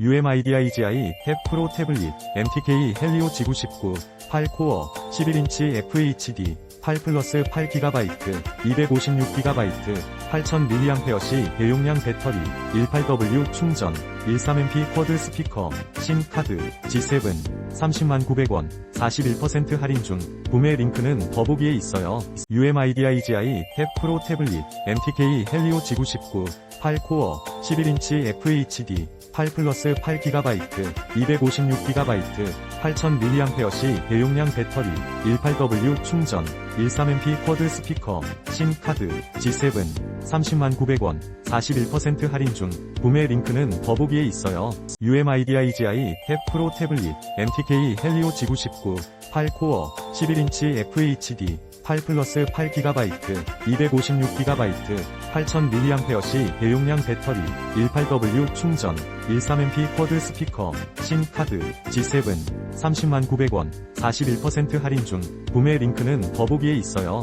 UMIDIGI 탭 프로 태블릿 MTK 헬리오 G919 8코어 11인치 FHD 8 플러스 8GB 256GB 8000mAh 대용량 배터리 18W 충전 13MP 쿼드 스피커 심 카드 G7 30만 900원 41% 할인 중 구매 링크는 더보기에 있어요. UMIDIGI 탭 프로 태블릿 MTK 헬리오 G919 8코어 11인치 FHD 8 플러스 8GB 256GB 8000mAh 대용량 배터리 18W 충전 13MP 쿼드 스피커 심 카드 G7 30만 900원 41% 할인 중 구매 링크는 더보기에 있어요. UMIDIGI 탭 프로 태블릿 MTK 헬리오 G919 8코어 11인치 FHD 8 플러스 8GB 256GB 8000mAh 대용량 배터리 18W 충전 13MP 쿼드 스피커 심 카드 G7 30만 900원 41% 할인 중 구매 링크는 더보기에 있어요.